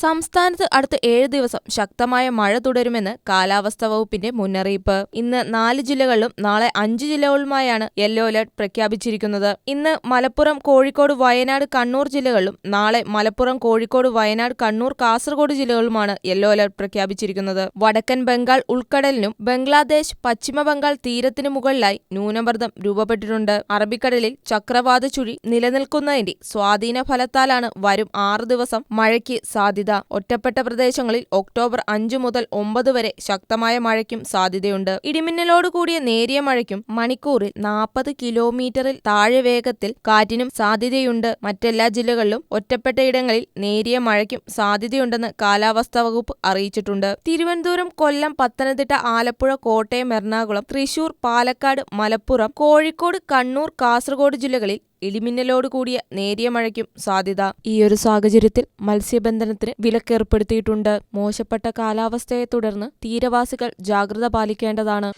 സംസ്ഥാനത്ത് അടുത്ത ഏഴ് ദിവസം ശക്തമായ മഴ തുടരുമെന്ന് കാലാവസ്ഥാ വകുപ്പിന്റെ മുന്നറിയിപ്പ്. ഇന്ന് നാല് ജില്ലകളിലും നാളെ അഞ്ച് ജില്ലകളിലുമായാണ് യെല്ലോ അലർട്ട് പ്രഖ്യാപിച്ചിരിക്കുന്നത്. ഇന്ന് മലപ്പുറം കോഴിക്കോട് വയനാട് കണ്ണൂർ ജില്ലകളിലും നാളെ മലപ്പുറം കോഴിക്കോട് വയനാട് കണ്ണൂർ കാസർഗോഡ് ജില്ലകളിലുമാണ് യെല്ലോ അലർട്ട് പ്രഖ്യാപിച്ചിരിക്കുന്നത്. വടക്കൻ ബംഗാൾ ഉൾക്കടലിനും ബംഗ്ലാദേശ് പശ്ചിമ ബംഗാൾ തീരത്തിനു മുകളിലായി ന്യൂനമർദ്ദം രൂപപ്പെട്ടിട്ടുണ്ട്. അറബിക്കടലിൽ ചക്രവാത ചുഴി നിലനിൽക്കുന്നതിന്റെ സ്വാധീന ഫലത്താലാണ് വരും ആറ് ദിവസം മഴയ്ക്ക് സാധ്യത ഒറ്റപ്പെട്ട പ്രദേശങ്ങളിൽ ഒക്ടോബർ അഞ്ചു മുതൽ ഒമ്പത് വരെ ശക്തമായ മഴയ്ക്കും സാധ്യതയുണ്ട്. ഇടിമിന്നലോട് കൂടിയ നേരിയ മഴയ്ക്കും മണിക്കൂറിൽ നാൽപ്പത് കിലോമീറ്ററിൽ താഴെ വേഗത്തിൽ കാറ്റിനും സാധ്യതയുണ്ട്. മറ്റെല്ലാ ജില്ലകളിലും ഒറ്റപ്പെട്ട ഇടങ്ങളിൽ നേരിയ മഴയ്ക്കും സാധ്യതയുണ്ടെന്ന് കാലാവസ്ഥാ വകുപ്പ് അറിയിച്ചിട്ടുണ്ട്. തിരുവനന്തപുരം കൊല്ലം പത്തനംതിട്ട ആലപ്പുഴ കോട്ടയം എറണാകുളം തൃശൂർ പാലക്കാട് മലപ്പുറം കോഴിക്കോട് കണ്ണൂർ കാസർഗോഡ് ജില്ലകളിൽ ഇടിമിന്നലോട് കൂടിയ നേരിയ മഴയ്ക്കും സാധ്യത. ഈയൊരു സാഹചര്യത്തിൽ മത്സ്യബന്ധനത്തിന് വിലക്കേർപ്പെടുത്തിയിട്ടുണ്ട് മോശപ്പെട്ട കാലാവസ്ഥയെ തുടർന്ന് തീരവാസികൾ ജാഗ്രത പാലിക്കേണ്ടതാണ്.